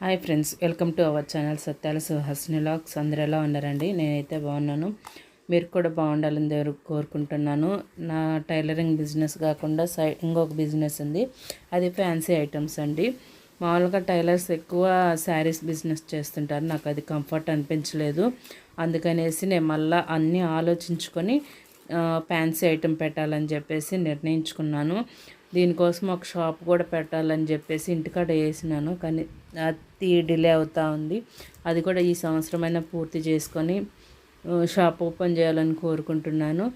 Hi friends welcome to our channel Satyala సుహాసినిలాక్స్ అందరు ఎలా ఉన్నారండి? నేనైతే బాగున్నాను. మీరు కూడా బాగుండాలని దేవుడు కోరుకుంటున్నాను. నా టైలరింగ్ బిజినెస్ కాకుండా సై ఇంకొక బిజినెస్ ఉంది. అది ఫ్యాన్సీ ఐటమ్స్ అండి. మామూలుగా టైలర్స్ ఎక్కువ శారీస్ బిజినెస్ చేస్తుంటారు. నాకు అది కంఫర్ట్ అనిపించలేదు. అందుకనేసి నేను మళ్ళీ అన్నీ ఆలోచించుకొని ఫ్యాన్సీ ఐటెం పెట్టాలని చెప్పేసి నిర్ణయించుకున్నాను. దీనికోసం ఒక షాప్ కూడా పెట్టాలని చెప్పేసి ఇంటికాడ వేసినాను. కానీ అతి డిలే అవుతూ ఉంది. అది కూడా ఈ సంవత్సరమైనా పూర్తి చేసుకొని షాప్ ఓపెన్ చేయాలని కోరుకుంటున్నాను.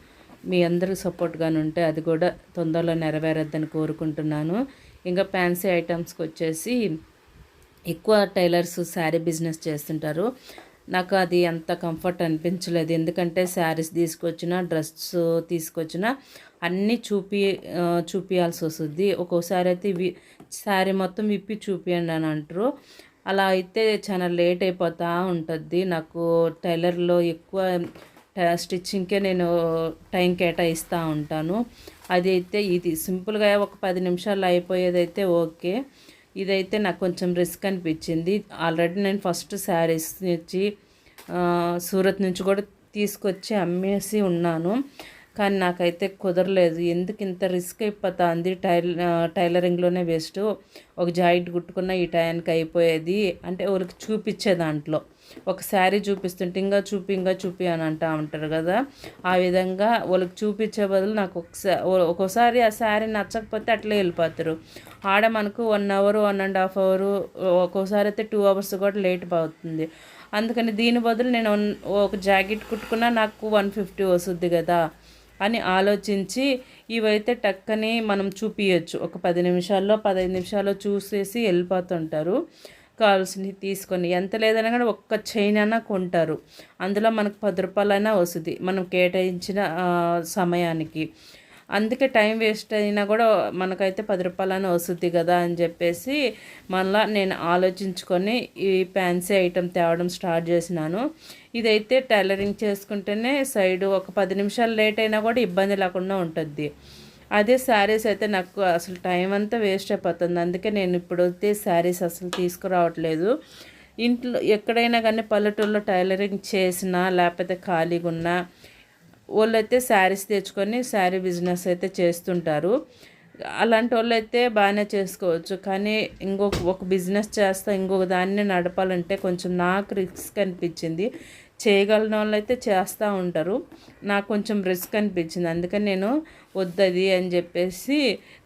మీ అందరూ సపోర్ట్గానే ఉంటే అది కూడా తొందరలో నెరవేరద్దని కోరుకుంటున్నాను. ఇంకా ఫ్యాన్సీ ఐటమ్స్కి వచ్చేసి ఎక్కువ టైలర్స్ శారీ బిజినెస్ చేస్తుంటారు. నాకు అది అంత కంఫర్ట్ అనిపించలేదు. ఎందుకంటే శారీస్ తీసుకొచ్చిన డ్రెస్ తీసుకొచ్చిన అన్నీ చూపి చూపించాల్సి వస్తుంది. ఒక్కోసారి అయితే వి శారీ మొత్తం విప్పి చూపించండి అని అంటారు. అలా అయితే చాలా లేట్ అయిపోతూ ఉంటుంది. నాకు టైలర్లో ఎక్కువ స్టిచ్చింగ్కే నేను టైం కేటాయిస్తూ ఉంటాను. అది అయితే ఇది సింపుల్గా ఒక పది నిమిషాలు అయిపోయేదైతే ఓకే. ఇదైతే నాకు కొంచెం రిస్క్ అనిపించింది. ఆల్రెడీ నేను ఫస్ట్ శారీస్ నుంచి సూరత్ నుంచి కూడా తీసుకొచ్చి అమ్మేసి ఉన్నాను. కానీ నాకైతే కుదరలేదు. ఎందుకు ఇంత రిస్క్ అయిపోతుంది? టైల్ టైలరింగ్లోనే వేస్ట్. ఒక జాయింట్ కుట్టుకున్న ఈ టైంకి అయిపోయేది. అంటే వాళ్ళకి చూపించే దాంట్లో. ఒక శారీ చూపిస్తుంటే ఇంకా చూపి ఇంకా చూపి అని అంటూ ఉంటారు కదా. ఆ విధంగా వాళ్ళకి చూపించే బదులు నాకు ఒకసారి ఒక్కోసారి ఆ శారీ నచ్చకపోతే అట్లే వెళ్ళిపోతారు. ఆడ మనకు one hour one and half hour ఒక్కోసారి అయితే టూ అవర్స్ కూడా లేట్ అవుతుంది అందుకని దీని బదులు నేను ఒక జాకెట్ కుట్టుకున్నా నాకు వన్ ఫిఫ్టీ వస్తుంది కదా. అని ఆలోచించి ఇవైతే టక్కని మనం చూపించచ్చు ఒక పది నిమిషాల్లో పదహైదు నిమిషాల్లో చూసేసి వెళ్ళిపోతుంటారు. కావాల్సినవి తీసుకొని ఎంత లేదన్నా కానీ ఒక్క చైన్ అయినా కొంటారు. అందులో మనకు పది రూపాయలైనా వస్తుంది మనం కేటాయించిన సమయానికి. అందుకే టైం వేస్ట్ అయినా కూడా మనకైతే పది రూపాయలని వస్తుంది కదా అని చెప్పేసి మళ్ళీ నేను ఆలోచించుకొని ఈ ఫ్యాన్సీ ఐటెం తేవడం స్టార్ట్ చేసినాను. ఇదైతే టైలరింగ్ చేసుకుంటేనే సైడ్ ఒక పది నిమిషాలు లేట్ అయినా కూడా ఇబ్బంది లేకుండా ఉంటుంది. అదే శారీస్ అయితే నాకు అసలు టైం అంతా వేస్ట్ అయిపోతుంది. అందుకే నేను ఇప్పుడు అయితే శారీస్ అసలు తీసుకురావట్లేదు. ఇంట్లో ఎక్కడైనా కానీ పల్లెటూరులో టైలరింగ్ చేసినా లేకపోతే ఖాళీగా ఉన్నా వాళ్ళైతే శారీస్ తెచ్చుకొని శారీ బిజినెస్ అయితే చేస్తుంటారు. అలాంటి వాళ్ళు అయితే బాగానే చేసుకోవచ్చు. కానీ ఇంకొక ఒక బిజినెస్ చేస్తా ఇంకొక దాన్ని నడపాలంటే కొంచెం నాకు రిస్క్ అనిపించింది. చేయగలిగిన వాళ్ళు అయితే చేస్తూ ఉంటారు. నాకు కొంచెం రిస్క్ అనిపించింది. అందుకని నేను వద్దది అని చెప్పేసి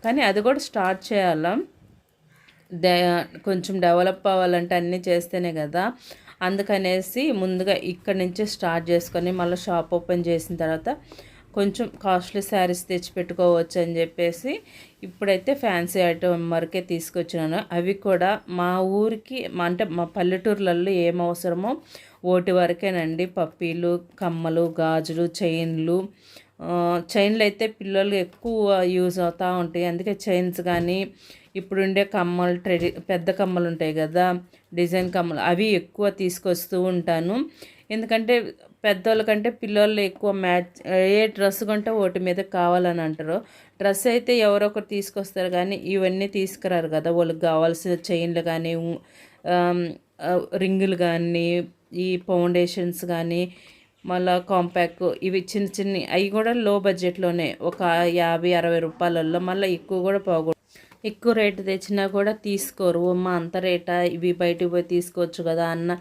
కానీ అది కూడా స్టార్ట్ చేయాలా. కొంచెం డెవలప్ అవ్వాలంటే అన్నీ చేస్తేనే కదా. అందుకనేసి ముందుగా ఇక్కడ నుంచి స్టార్ట్ చేసుకొని మళ్ళీ షాప్ ఓపెన్ చేసిన తర్వాత కొంచెం కాస్ట్లీ శారీస్ తెచ్చి పెట్టుకోవచ్చు అని చెప్పేసి ఇప్పుడైతే ఫ్యాన్సీ ఐటమ్ వరకే తీసుకొచ్చినాను. అవి కూడా మా ఊరికి అంటే మా పల్లెటూర్లలో ఏం అవసరమో ఓటి వరకేనండి. పప్పీలు కమ్మలు గాజులు చైన్లు చైన్లు అయితే పిల్లలు ఎక్కువ యూజ్ అవుతూ ఉంటాయి. అందుకే చైన్స్ కానీ ఇప్పుడుండే కమ్మలు ట్రెడి పెద్ద కమ్మలు ఉంటాయి కదా డిజైన్ కమ్మలు అవి ఎక్కువ తీసుకొస్తూ ఉంటాను. ఎందుకంటే పెద్దోళ్ళ కంటే పిల్లలు ఎక్కువ మ్యాచ్ ఏ డ్రెస్ కొంటే వాటి మీద కావాలని అంటారు. డ్రెస్ అయితే ఎవరో ఒకరు తీసుకొస్తారు కానీ ఇవన్నీ తీసుకురారు కదా. వాళ్ళకి కావాల్సిన చైన్లు కానీ రింగులు కానీ ఈ ఫౌండేషన్స్ కానీ మళ్ళీ కాంపాక్ ఇవి చిన్న చిన్న అవి కూడా లో బడ్జెట్లోనే ఒక యాభై అరవై రూపాయలలో మళ్ళీ ఎక్కువ కూడా పోకూడదు. ఎక్కువ రేటు తెచ్చినా కూడా తీసుకోరు. మా అంత రేటా ఇవి బయటకు పోయి తీసుకోవచ్చు కదా అన్న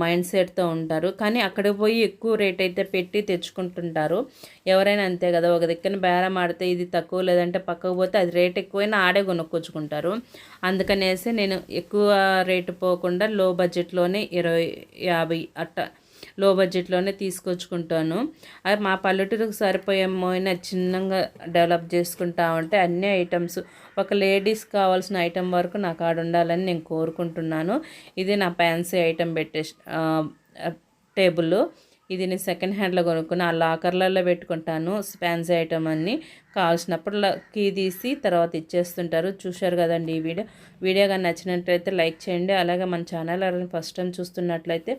మైండ్ సెట్తో ఉంటారు. కానీ అక్కడికి పోయి ఎక్కువ రేట్ అయితే పెట్టి తెచ్చుకుంటుంటారు. ఎవరైనా అంతే కదా ఒక దగ్గర బేరం ఆడితే ఇది తక్కువ లేదంటే పక్కకు పోతే అది రేట్ ఎక్కువైనా ఆడే కొనుక్కొచ్చుకుంటారు. అందుకనేసి నేను ఎక్కువ రేటు పోకుండా లో బడ్జెట్లోనే ఇరవై యాభై అట్ట లో బడ్జెట్లోనే తీసుకొచ్చుకుంటాను. అది మా పల్లెటూరుకు సరిపోయేమోయినా చిన్నగా డెవలప్ చేసుకుంటా ఉంటే అన్ని ఐటమ్స్ ఒక లేడీస్ కావాల్సిన ఐటమ్ వరకు నాకు ఆడ ఉండాలని నేను కోరుకుంటున్నాను. ఇది నా ఫ్యాన్సీ ఐటమ్ పెట్టే టేబుల్. ఇది నేను సెకండ్ హ్యాండ్లో కొనుక్కుని ఆ లాకర్లలో పెట్టుకుంటాను ఫ్యాన్సీ ఐటమ్ అన్నీ. కావాల్సినప్పుడు కీ తీసి తర్వాత ఇచ్చేస్తుంటారు. చూశారు కదండి ఈ వీడియో. వీడియో కానీ నచ్చినట్లయితే లైక్ చేయండి. అలాగే మన ఛానల్ ఫస్ట్ టైం చూస్తున్నట్లయితే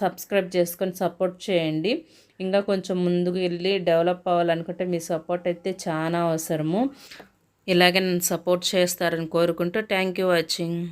సబ్స్క్రైబ్ చేసుకొని సపోర్ట్ చేయండి. ఇంకా కొంచెం ముందుకు వెళ్ళి డెవలప్ అవ్వాలనుకుంటే మీ సపోర్ట్ అయితే చాలా అవసరము. ఇలాగే నన్ను సపోర్ట్ చేస్తారని కోరుకుంటూ థ్యాంక్ యూ వాచింగ్.